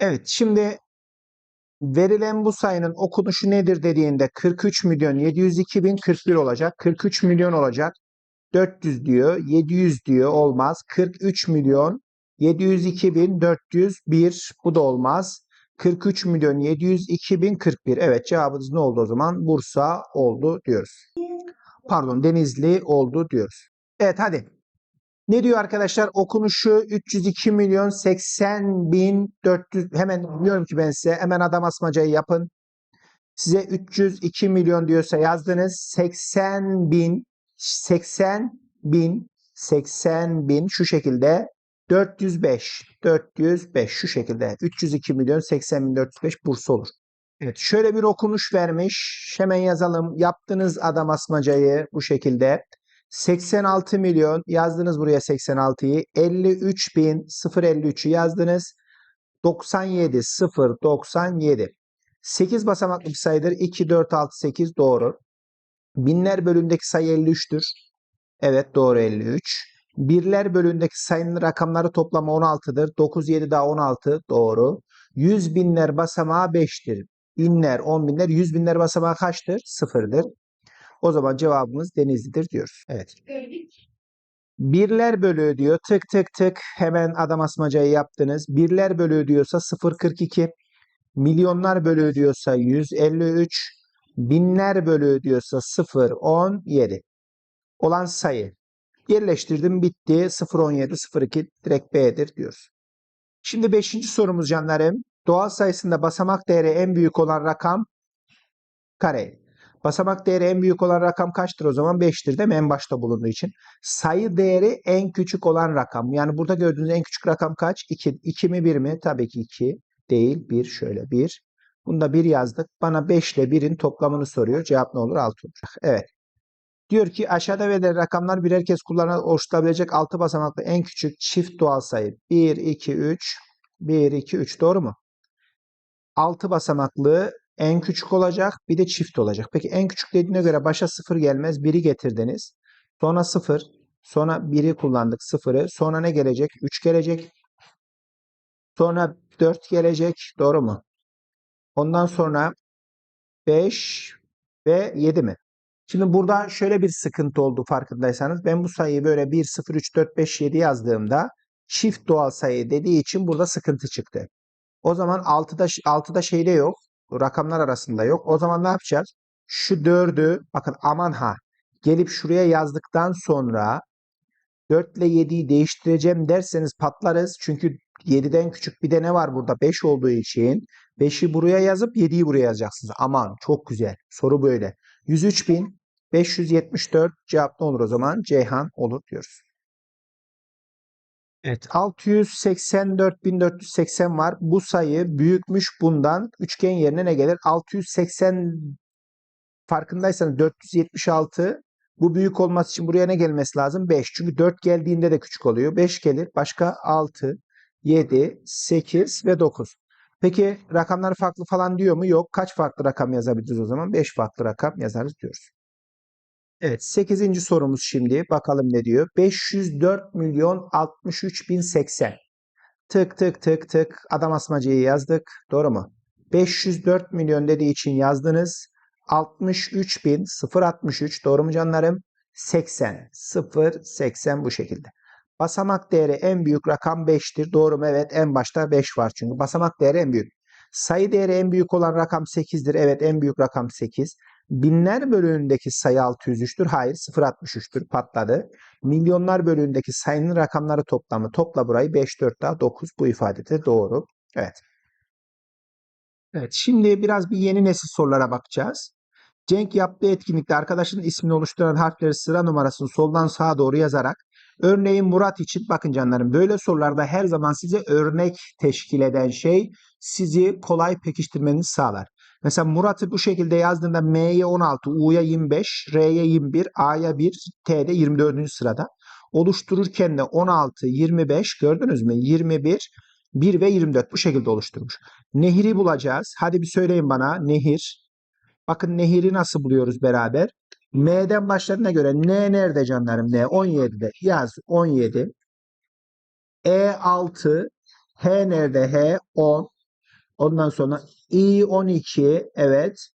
Evet şimdi verilen bu sayının okunuşu nedir dediğinde 43 milyon 702 bin 41 olacak. 43 milyon olacak. 400 diyor. 700 diyor. Olmaz. 43 milyon 702 bin 401 bu da olmaz. 43 milyon 702 bin 41. Evet cevabımız ne oldu o zaman? Bursa oldu diyoruz. Pardon Denizli oldu diyoruz. Evet hadi. Ne diyor arkadaşlar? Okunuşu 302 milyon 80 bin 400 hemen diyorum ki ben size hemen adam asmacayı yapın. Size 302 milyon diyorsa yazdınız. 80 bin 80 bin 80 bin şu şekilde 405 405 şu şekilde 302 milyon 80 bin 405 Bursa olur. Evet şöyle bir okunuş vermiş. Hemen yazalım. Yaptınız adam asmacayı bu şekilde. 86 milyon yazdınız buraya 86'yı. 53 bin 053'ü yazdınız. 97 0 97. 8 basamaklı bir sayıdır. 2 4 6 8 doğru. Binler bölümündeki sayı 53'tür. Evet doğru 53. Birler bölümündeki sayının rakamları toplamı 16'dır. 9 7 daha 16 doğru. 100 binler basamağı 5'tir. Binler, 10 binler, 100 binler basamağı kaçtır? Sıfırdır. O zaman cevabımız Denizli'dir diyoruz. Evet. Gördük. Birler bölüğü diyor. Tık tık tık hemen adam asmacayı yaptınız. Birler bölüğü diyorsa 0.42. Milyonlar bölüğü diyorsa 153. Binler bölüğü diyorsa 0.17. Olan sayı. Yerleştirdim bitti. 0.17 0.2 direkt B'dir diyoruz. Şimdi 5. sorumuz canlarım. Doğal sayısında basamak değeri en büyük olan rakam kare. Basamak değeri en büyük olan rakam kaçtır o zaman? 5'tir değil mi? En başta bulunduğu için. Sayı değeri en küçük olan rakam. Yani burada gördüğünüz en küçük rakam kaç? 2. 2 mi 1 mi? Tabii ki 2 değil. 1 şöyle 1. Bunda 1 yazdık. Bana 5 ile 1'in toplamını soruyor. Cevap ne olur? 6 olacak. Evet. Diyor ki aşağıda verilen rakamlar birer kez kullanarak oluşturabilecek 6 basamaklı en küçük çift doğal sayı. 1, 2, 3. 1, 2, 3. Doğru mu? 6 basamaklı en küçük olacak bir de çift olacak. Peki en küçük dediğine göre başa 0 gelmez. 1'i getirdiniz. Sonra 0. Sonra 1'i kullandık 0'ı. Sonra ne gelecek? 3 gelecek. Sonra 4 gelecek. Doğru mu? Ondan sonra 5 ve 7 mi? Şimdi burada şöyle bir sıkıntı oldu farkındaysanız. Ben bu sayıyı böyle 1, 0, 3, 4, 5, 7 yazdığımda çift doğal sayı dediği için burada sıkıntı çıktı. O zaman 6'da 6'da şeyde yok. Rakamlar arasında yok. O zaman ne yapacağız? Şu 4'ü bakın aman ha gelip şuraya yazdıktan sonra 4 ile 7'yi değiştireceğim derseniz patlarız. Çünkü 7'den küçük bir de ne var burada? 5 olduğu için 5'i buraya yazıp 7'yi buraya yazacaksınız. Aman çok güzel. Soru böyle. 103.574 cevap ne olur o zaman? Ceyhan olur diyoruz. Evet 684.480 var. Bu sayı büyükmüş bundan. Üçgen yerine ne gelir? 680 farkındaysanız 476 bu büyük olması için buraya ne gelmesi lazım? 5. Çünkü 4 geldiğinde de küçük oluyor. 5 gelir. Başka 6, 7, 8 ve 9. Peki rakamlar farklı falan diyor mu? Yok. Kaç farklı rakam yazabiliriz o zaman? 5 farklı rakam yazarız diyoruz. Evet 8. sorumuz şimdi. Bakalım ne diyor? 504 milyon 63 bin 80. Tık tık tık tık adam asmacıyı yazdık. Doğru mu? 504 milyon dediği için yazdınız. 63 bin 063 doğru mu canlarım? 80 0 80 bu şekilde. Basamak değeri en büyük rakam 5'tir. Doğru mu? Evet en başta 5 var çünkü. Basamak değeri en büyük. Sayı değeri en büyük olan rakam 8'dir. Evet en büyük rakam 8. Binler bölüğündeki sayı 603'tür. Hayır 063'tür patladı. Milyonlar bölüğündeki sayının rakamları toplamı. Topla burayı 5 4 daha 9 bu ifade de doğru. Evet. Evet şimdi biraz bir yeni nesil sorulara bakacağız. Cenk yaptığı etkinlikte arkadaşının ismini oluşturan harfleri sıra numarasını soldan sağa doğru yazarak örneğin Murat için bakın canlarım böyle sorularda her zaman size örnek teşkil eden şey sizi kolay pekiştirmenizi sağlar. Mesela Murat'ı bu şekilde yazdığında M'ye 16, U'ya 25, R'ye 21, A'ya 1, T'de 24. sırada. Oluştururken de 16, 25 gördünüz mü? 21, 1 ve 24 bu şekilde oluşturmuş. Nehir'i bulacağız. Hadi bir söyleyin bana. Nehir. Bakın nehiri nasıl buluyoruz beraber? M'den başladığına göre N nerede canlarım? N 17'de. Yaz 17. E 6. H nerede? H 10. Ondan sonra i 12 evet.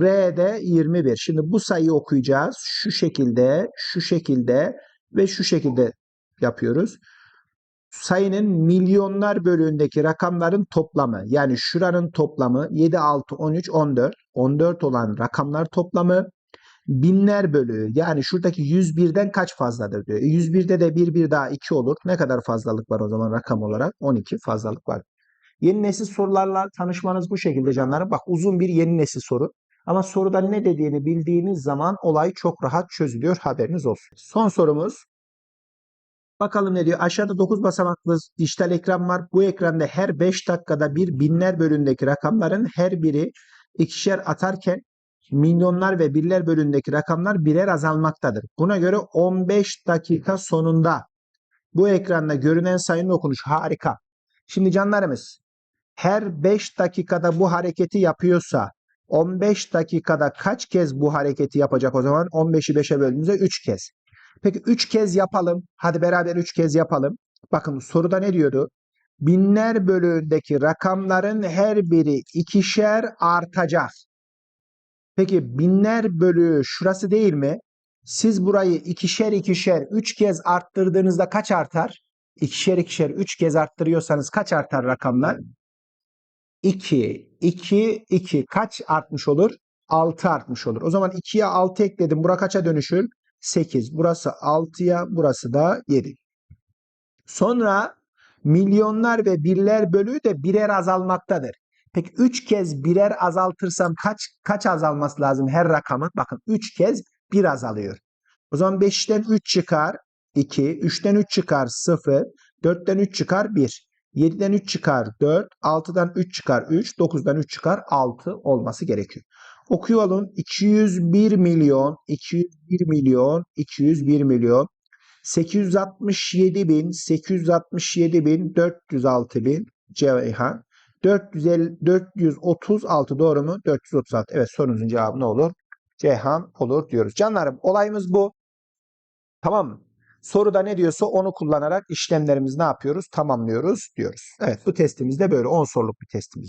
R de 21. Şimdi bu sayıyı okuyacağız. Şu şekilde, şu şekilde ve şu şekilde yapıyoruz. Sayının milyonlar bölüğündeki rakamların toplamı. Yani şuranın toplamı 7, 6, 13, 14. 14 olan rakamlar toplamı binler bölüğü. Yani şuradaki 101'den kaç fazladır diyor. E, 101'de de 1 bir daha 2 olur. Ne kadar fazlalık var o zaman rakam olarak? 12 fazlalık var. Yeni nesil sorularla tanışmanız bu şekilde canlarım. Bak uzun bir yeni nesil soru. Ama soruda ne dediğini bildiğiniz zaman olay çok rahat çözülüyor. Haberiniz olsun. Son sorumuz. Bakalım ne diyor? Aşağıda 9 basamaklı dijital ekran var. Bu ekranda her 5 dakikada bir binler bölündeki rakamların her biri ikişer atarken milyonlar ve birler bölündeki rakamlar birer azalmaktadır. Buna göre 15 dakika sonunda bu ekranda görünen sayının okunuşu harika. Şimdi canlarımız her 5 dakikada bu hareketi yapıyorsa 15 dakikada kaç kez bu hareketi yapacak o zaman? 15'i 5'e böldüğümüzde 3 kez. Peki 3 kez yapalım. Hadi beraber 3 kez yapalım. Bakın soruda ne diyordu? Binler bölüğündeki rakamların her biri ikişer artacak. Peki binler bölüğü şurası değil mi? Siz burayı ikişer ikişer 3 kez arttırdığınızda kaç artar? İkişer ikişer 3 kez arttırıyorsanız kaç artar rakamlar? 2, 2, 2 kaç artmış olur? 6 artmış olur. O zaman 2'ye 6 ekledim. Bura kaça dönüşür? 8. Burası 6'ya, burası da 7. Sonra milyonlar ve birler bölüğü de birer azalmaktadır. Peki 3 kez birer azaltırsam kaç kaç azalması lazım her rakamın? Bakın 3 kez 1 azalıyor. O zaman 5'ten 3 çıkar 2, 3'ten 3 çıkar 0, 4'ten 3 çıkar 1, 7'den 3 çıkar 4, 6'dan 3 çıkar 3, 9'dan 3 çıkar 6 olması gerekiyor. Okuyalım. 201 milyon, 201 milyon, 201 milyon, 867 bin, 867 bin, 406 bin Ceyhan. 450, 436 doğru mu? 436. Evet sorunuzun cevabı ne olur? Ceyhan olur diyoruz. Canlarım olayımız bu. Tamam mı? Soruda ne diyorsa onu kullanarak işlemlerimizi ne yapıyoruz? Tamamlıyoruz diyoruz. Evet bu testimiz de böyle 10 soruluk bir testimiz.